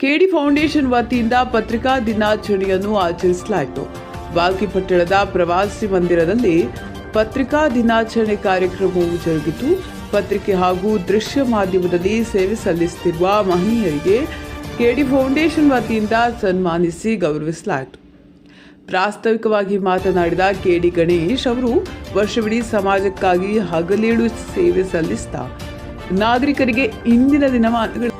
ಕೆಡಿ foundation ವತಿಯಿಂದ ಪತ್ರಿಕಾ ದಿನಾಚರಣೆಯನ್ನು ಆಚರಿಸಲಾಯಿತು. ಬಾಲ್ಕಿ ಪಟ್ಟಣದ ಪ್ರವಾಸಿ ಮಂದಿರದಲ್ಲಿ ಪತ್ರಿಕಾ ದಿನಾಚರಣೆ ಕಾರ್ಯಕ್ರಮವು ಜರುಗಿತು. ಪತ್ರಿಕೆ ಹಾಗೂ ದೃಶ್ಯ ಮಾಧ್ಯಮದಲ್ಲಿ ಸೇವೆ ಸಲ್ಲಿಸುತ್ತಿರುವ ಮಹನೀಯರಿಗೆ ಕೆಡಿ ಫೌಂಡೇಶನ್ ವತಿಯಿಂದ ಸನ್ಮಾನಿಸಿ ಗೌರವಿಸಲಾಯಿತು. ಪ್ರಾಸ್ತಾವಿಕವಾಗಿ ಮಾತನಾಡಿದ ಕೆಡಿ ಗಣೇಶ್ ಅವರು, ವರ್ಷವಿಡೀ ಸಮಾಜಕ್ಕಾಗಿ ಹಗಲೇಳು ಸೇವೆ ಸಲ್ಲಿಸ್ತಾ ನಾಗರಿಕರಿಗೆ ಇಂದಿನ ದಿನಮಾನಗಳ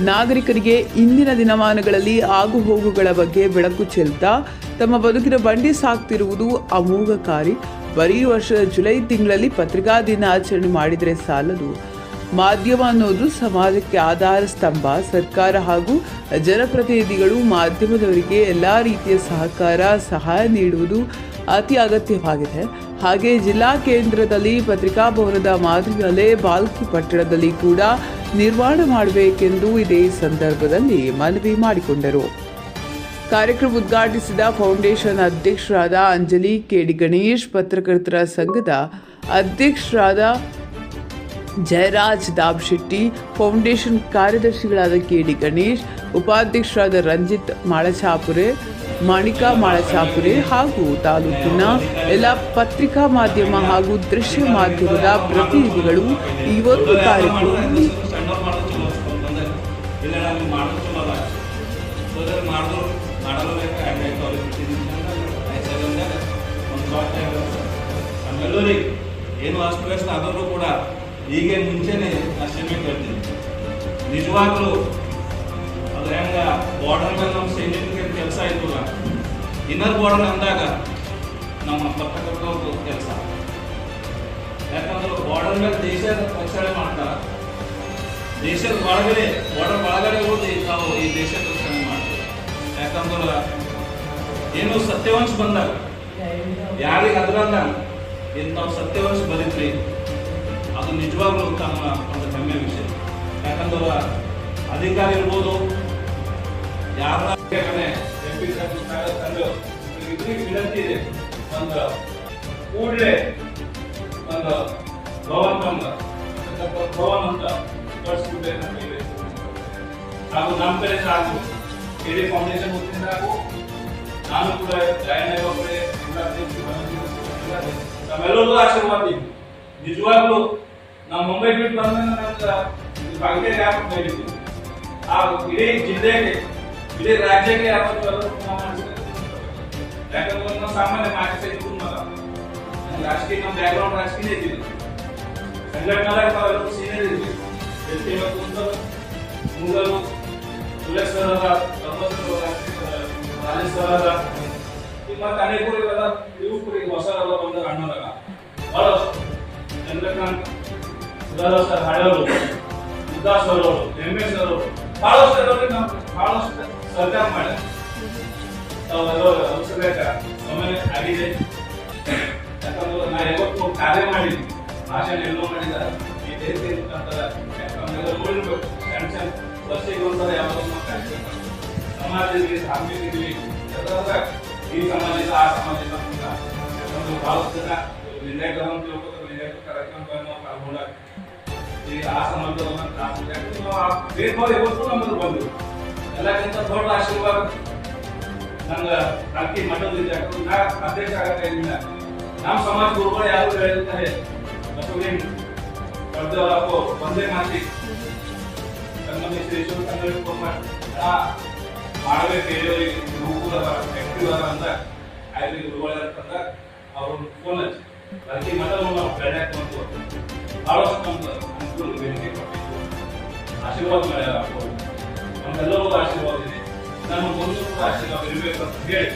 ನಾಗರಿಕರಿಗೆ ಇಂದಿನ ದಿನಮಾನಗಳಲ್ಲಿ ಆಗುಹೋಗುಗಳ ಬಗ್ಗೆ ಬೆಳಕು ಚೆಲ್ತಾ ತಮ್ಮ ಬದುಕಿನ ಬಂಡಿ ಸಾಕ್ತಿರುವುದು ಅಮೋಘಕಾರಿ. ಬರೀ ವರ್ಷದ ಜುಲೈ ತಿಂಗಳಲ್ಲಿ ಪತ್ರಿಕಾ ದಿನಾಚರಣೆ ಮಾಡಿದರೆ ಸಾಲದು. ಮಾಧ್ಯಮ ಅನ್ನೋದು ಸಮಾಜಕ್ಕೆ ಆಧಾರ ಸ್ತಂಭ. ಸರ್ಕಾರ ಹಾಗೂ ಜನಪ್ರತಿನಿಧಿಗಳು ಮಾಧ್ಯಮದವರಿಗೆ ಎಲ್ಲ ರೀತಿಯ ಸಹಕಾರ, ಸಹಾಯ ನೀಡುವುದು ಅತಿ ಅಗತ್ಯವಾಗಿದೆ. ಹಾಗೆ ಜಿಲ್ಲಾ ಕೇಂದ್ರದಲ್ಲಿ ಪತ್ರಿಕಾ ಭವನದ ಮಾದರಿಯಲ್ಲೇ ಬಾಲ್ಕಿ ಪಟ್ಟಣದಲ್ಲಿ ಕೂಡ ನಿರ್ಮಾಣ ಮಾಡಬೇಕೆಂದು ಇದೇ ಸಂದರ್ಭದಲ್ಲಿ ಮನವಿ ಮಾಡಿಕೊಂಡರು. ಕಾರ್ಯಕ್ರಮ ಉದ್ಘಾಟಿಸಿದ ಫೌಂಡೇಶನ್ ಅಧ್ಯಕ್ಷರಾದ ಅಂಜಲಿ ಕೆಡಿ ಗಣೇಶ್, ಪತ್ರಕರ್ತರ ಸಂಘದ ಅಧ್ಯಕ್ಷರಾದ ಜಯರಾಜ್ ದಾಬ್ಶೆಟ್ಟಿ, ಫೌಂಡೇಶನ್ ಕಾರ್ಯದರ್ಶಿಗಳಾದ ಕೆಡಿ ಗಣೇಶ್, ಉಪಾಧ್ಯಕ್ಷರಾದ ರಂಜಿತ್ ಮಾಳಚಾಪುರೆ, ಮಾಣಿಕಾ ಮಾಳಚಾಪುರೆ ಹಾಗೂ ತಾಲೂಕಿನ ಎಲ್ಲ ಪತ್ರಿಕಾ ಮಾಧ್ಯಮ ಹಾಗೂ ದೃಶ್ಯ ಮಾಧ್ಯಮದ ಪ್ರತಿನಿಧಿಗಳು ಈ ಒಂದು ಕಾರ್ಯಕ್ರಮದಲ್ಲಿ ಮಾಡಲು ಒಂದು ನಮ್ಮೆಲ್ಲರಿಗೆ ಏನು ಅಷ್ಟು ವ್ಯವಸ್ಥೆ ಆದರೂ ಕೂಡ ಈಗೇನು ಮುಂಚೆನೆ ಆ ಕ್ಷಮೆ ಕೇಳ್ತೀನಿ ನಿಜವಾಗ್ಲೂ ಅದು ಹೆಂಗ ಬಾರ್ಡರ್ ಮೇಲೆ ನಮ್ಮ ಸೈನಿಕರಿಗೆ ಕೆಲಸ ಆಯ್ತಲ್ಲ ಇನ್ನರ್ ಬಾರ್ಡರ್ ಅಂದಾಗ ನಮ್ಮ ಪತ್ರಕರ್ತವ್ರದ್ದು ಕೆಲಸ. ಯಾಕಂದ್ರೆ ಬಾರ್ಡರ್ ಮೇಲೆ ದೇಶದ ರಕ್ಷಣೆ ಮಾಡ್ತಾರ. ದೇಶದ ಒಳಗಡೆ ಬಾರ್ಡರ್ ಒಳಗಡೆ ಹೋಗಿ ನಾವು ಈ ದೇಶದ ರಕ್ಷಣೆ ಯಾಕಂದ್ರೆ ಏನು ಸತ್ಯವಂಶ ಬಂದಾಗ, ಯಾರಿಗೆ ಅದ್ರಲ್ಲ ನಾವು ಸತ್ಯವಂಶ ಬರೀತ್ರಿ, ಅದು ನಿಜವಾಗ್ಲೂ ತಮ್ಮ ಒಂದು ಹೆಮ್ಮೆ ವಿಷಯ. ಯಾಕಂದ್ರೆ ಅಧಿಕಾರಿ ಇರ್ಬೋದು, ಯಾರ ವಿನಂತಿ ಇದೆ. ಒಂದು ಕೂಡಲೇ ಒಂದು ಭವನ್ ಬಂದ ಭವನ್ ಅಂತ ಕಳಿಸ್ಬಿಟ್ಟೆ ನಮಗೆ. ಹಾಗೂ ನಮ್ಮ ಕಡೆ ಸಾಕು ಇಡೀ ಫೌಂಡೇಶನ್ ವತಿಯಿಂದ ಹಾಗೂ ನಾನು ಕೂಡ ಜಾಯಿನ್ ಆಗೋದ್ರೆ ನಮ್ಮೆಲ್ಲರಿಗೂ ಆಶೀರ್ವಾದ ಇದೆ ನಿಜವಾಗ್ಲೂ ನಾವು ಮುಂಬೈ ಬಿಟ್ಟು ಬಂದ ನಮ್ಗೆ ಭಾಗ್ಯ ಯಾಕೆ ಬೆಳೀತೀವಿ ಆ ಇಡೀ ಜಿಲ್ಲೆಗೆ ಇಡೀ ರಾಜ್ಯಕ್ಕೆ ಯಾವತ್ತು ಎಲ್ಲರೂ ನಾವು ಮಾಡಿಸ್ಬೇಕು. ಯಾಕಂದ್ರೆ ನಾವು ಸಾಮಾನ್ಯ ಮಾನಸಿಕ ಕುಟುಂಬ ನಮ್ಮ ರಾಜಕೀಯ ನಮ್ಮ ಬ್ಯಾಕ್ಗ್ರೌಂಡ್ ರಾಜಕೀಯ ಇದ್ದಿಲ್ಲ ಸಂಘಟನೆದಾಗ ನಾವೆಲ್ಲರೂ ಸೀನಿಯರ್ ಇದ್ವಿ ವ್ಯಕ್ತಿ ಇವತ್ತು ಒಂದು ಮುಂಗರು ಸುರೇಶ್ ಸರ್ ಅದ ಅದ ಈಗ ಮತ್ತೆ ಅನೇಕರು ಇವೆಲ್ಲ ಯುವಕರಿಗೆ ಹೊಸ ಎಲ್ಲ ಬಂದ ಅಣ್ಣದಾಗ ಬಹಳಷ್ಟು ಚಂದ್ರಕಾಂತ್ ಸುಧಾರ ಸರ್ ಹಳೆಯವರು ನಾವು ಬಹಳಷ್ಟು ಸರ್ಕಾರ ಮಾಡಿ. ತಾವೆಲ್ಲರೂ ಅನಿಸಬೇಕ ಸಮಯ ಆಗಿದೆ. ಯಾಕಂದ್ರೆ ನಾ ಯಾವತ್ತು ಕಾರ್ಯ ಸಮಾಜದಲ್ಲಿ ಧಾರ್ಮಿಕದಲ್ಲಿ ಈ ಸಮಾಜದ ಆ ಸಮಾಜದ ಅಂತ ಯಾಕಂದ್ರೆ ಬಹಳಷ್ಟು ಜನ ಲಿಂಗಾಯತ ಅಂತ ತಿಳ್ಕೊತಾರೆ ಲಿಂಗಾಯತ ಕಾರ್ಯಕ್ರಮಗಳನ್ನು ನಾವು ಪಾಲ್ಗೊಂಡಾಗ ಈ ಆ ಸಮಾಜವನ್ನು ಭೇದಭಾವ ಯಾವತ್ತೂ ನಮ್ಮದು ಬಂದು ಎಲ್ಲಕ್ಕಿಂತ ದೊಡ್ಡ ಆಶೀರ್ವಾದ ರಾತ್ರಿ ಮಠದಿಂದ ಯಾಕಂದ್ರೆ ನಾ ಇಲ್ಲ. ನಮ್ಮ ಸಮಾಜ ಗುರುಗಳು ಯಾರು ಹೇಳಿರ್ತಾರೆ? ಬಸವಲಿಂಗ ಕಳೆದವರಪ್ಪ ಒಂದೇ ಮಾತಿ ಕನ್ನಡ ಮಾಡಬೇಕು ಬೇರೆಯವರಿಗೆ ಆಕ್ಟಿವ್ ಅದ ಅಂತ ಆಯ್ತು ಗುರುಗಳು ಅವರು ಫೋನ್ ಹಚ್ಚಿ. ಪ್ರತಿ ಮಠವನ್ನು ನಾವು ಬೆಳೆಯಕ್ಕೆ ಬಂತು ಬಹಳಷ್ಟು ನಮ್ದು ಅನುಕೂಲ ಬೇಡಿಕೆ ಕೊಟ್ಟಿದ್ದು ಆಶೀರ್ವಾದ ಮೇಲೆ ಅವರು ನಮ್ಗೆಲ್ಲರಿಗೂ ಆಶೀರ್ವಾದ ಇದೆ. ನಮ್ಮ ಒಂದು ಆಶೀರ್ವಾದ ಇರಬೇಕು ಅಂತ ಹೇಳಿ.